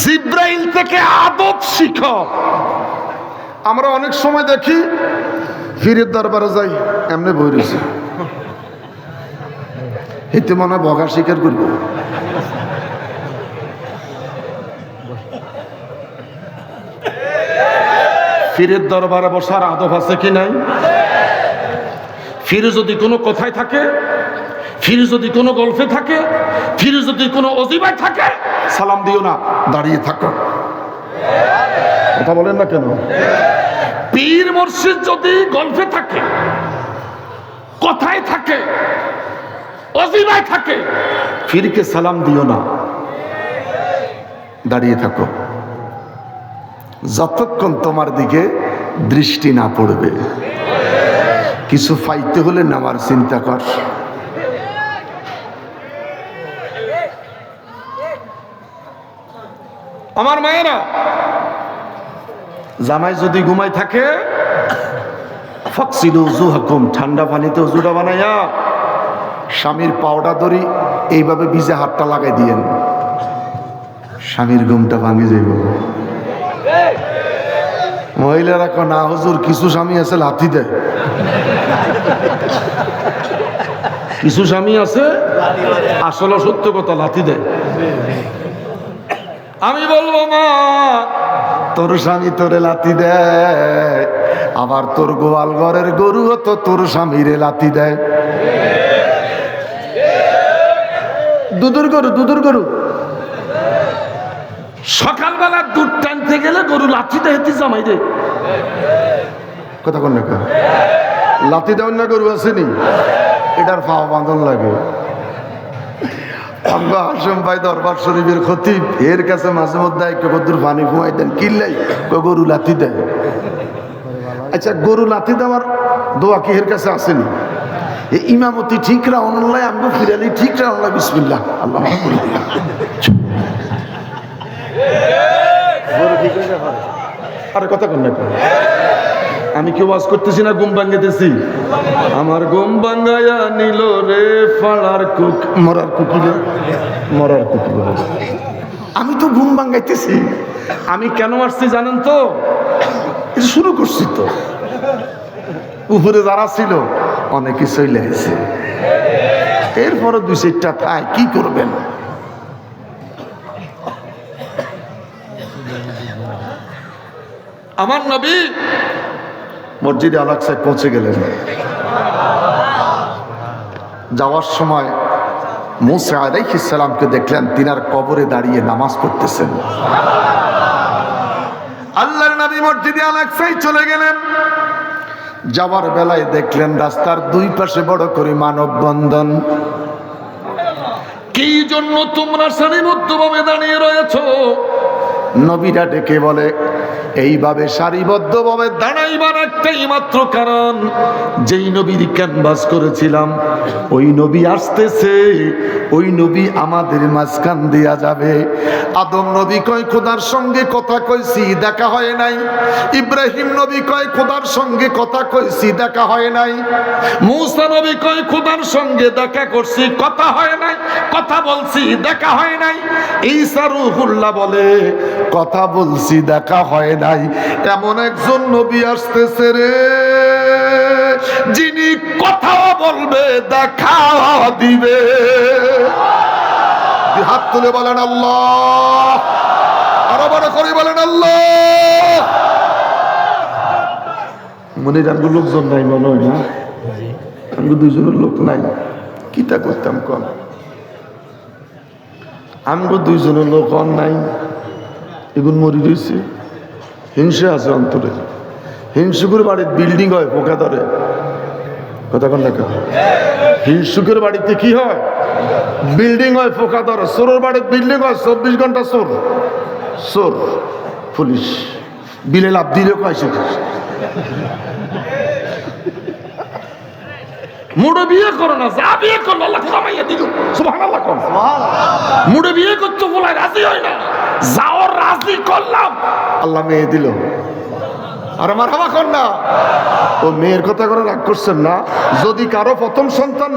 জিব্রাইল থেকে আদব শিখ। আমরা অনেক সময় দেখি ফিরের দরবারে যাই এমনি বই রয়েছে। এতে মনে হয় বগা স্বীকার করব। ফিরের দরবারে বসার আদব আছে কি নাই? ফিরে যদি কোনো কথায় থাকে ফিরে যদি কোনো গল্পে থাকে, ফিরে যদি কোনো অজিবায় থাকে, সালাম দিও না, দাঁড়িয়ে থাকো। কথা বলেন না কেন? পীর মসজিদ যদি গল্পে থাকে, কথায় থাকে, অজিবায় থাকে, ফিরকে সালাম দিও না, দাঁড়িয়ে থাকো। যতক্ষণ তোমার দিকে দৃষ্টি না পড়বে, কিছু ফাইতে হলে নামার চিন্তা কর। আমার মায়েরা। জামাই যদি ঘুমাই থাকে উজু হাকুম ঠান্ডা পানিতে উজুটা বানাইয়া স্বামীর পাউডার দড়ি এইভাবে ভিজে হাতটা লাগাই দিয়েন। স্বামীর ঘুমটা ভাঙে যাইব। মহিলারা কো না হুজুর, কিছু স্বামী আছে, লাথি দেয়। কিছু স্বামী আছে, আসলে সত্য কথা, লাথি দেয়। আমি বলব, মা, তোর স্বামী তোরে লাথি দেয়। আবার তোর গোয়াল ঘরের গরুও তো তোর স্বামীরে লাথি দেয়। দুদুর গরু দুদুর গরু। সকালবেলা দুধ টানতে গেলে গরু লাথি দেয় হেঁটে জামাই রে কথা কোন না লাথি দেওয়ার না গরু আসেনি এটার পাওয়া বাঁধন লাগে। আমরা হাসম ভাই দরবার শরীফের খতিব, এর কাছে মাঝে মধ্যে কদ্দুর পানি ফুয়াই দেন। কিনলাই গরু লাথি দেয়। আচ্ছা গরু লাথি দেওয়ার দোয়া কি এর কাছে আসেনি? ইমামতি ঠিক রাহনুল্লাহ আমগো ফিরালি ঠিক রাহনুল্লাহ বিসমিল্লাহ। আল্লাহ আরে কথা কন না কেন? আমি কি ওয়াজ করতেছি না ঘুম ভাঙ্গেতেছি আমার ঘুম ভাঙ্গাইয়া নিল রে ফাড়ার কুক মরার কুকিলে মরার কুকিলে আমি তো ঘুম ভাঙ্গাইতেছি আমি কেন আসছি জানেন তো? শুরু করছি তো। উপরে যারা ছিল, অনেকে চলে গেছে এরপরে দুই চারটা থায়, কি করবেন? আমার নবী মসজিদে আলাকসায় পৌঁছে গেলেন। যাওয়ার সময় মুসা আলাইহিসালামকে দেখলেন, তিনার কবরে দাঁড়িয়ে নামাজ পড়তেছেন। আল্লাহর নবী মসজিদে আলাকসায় চলে গেলেন। যাওয়ার বেলায় দেখলেন, রাস্তার দুই পাশে বড় করে মানববন্ধন। কি জন্য তোমরা সারিবদ্ধভাবে দাঁড়িয়ে রয়েছো? নবীরা ডেকে বলে এইভাবে সারিবদ্ধভাবে দাঁড়াইবার একটাই মাত্র কারণ, যেই নবীর ক্যানভাস করেছিলাম, ওই নবী আসতেছে, ওই নবী আমাদের মাঝখান দেয়া যাবে। আদম নবী কয়, খোদার সঙ্গে কথা কইছি, দেখা হয় নাই। ইব্রাহিম নবী কয়, খোদার সঙ্গে কথা কইছি, দেখা হয় নাই। মূসা নবী কয়, খোদার সঙ্গে দেখা করছি, কথা হয় নাই, কথা বলছি, দেখা হয় নাই। ঈসা রুহুল্লাহ বলে, কথা বলছি, দেখা হয় নাই। এমন একজন নবী আসতেছে রে, যিনি কথা বলবে দেখা দিবে। হাত তুলে বলেন আল্লাহ। আরও বড় করে বলেন আল্লাহ। মনে জানব লোকজন নাই, মনে হয় না? আমি দুইজনের লোক নাই। কিতা করতাম কম আমগো দুইজনের লোক অন নাই। এগুন মরি রয়েছে। হিংসে আছে অন্তরে। হিংসুকের বাড়ির বিল্ডিং হয় পোকা ধরে কথা কন না হিংসুকের বাড়িতে কি হয়? বিল্ডিং হয় পোকা ধরে চোরের বাড়ির বিল্ডিং হয় চব্বিশ ঘণ্টা চোর। চোর পুলিশ। বিলে লাভ দিলে কয়েছে মুড়ে বিয়ে করো না যা বিয়ে করল আল্লাহ কামাইয়া দিল। সুবহানাল্লাহ কোন। মুড়ে বিয়ে করতে বলে রাজি হয় না। যাও করলাম আল্লাহ মেয়ে দিল। আর আমার হাওয়া কন্যা। ও মেয়ের কথা করে রাগ করছেন না। যদি কারও প্রথম সন্তান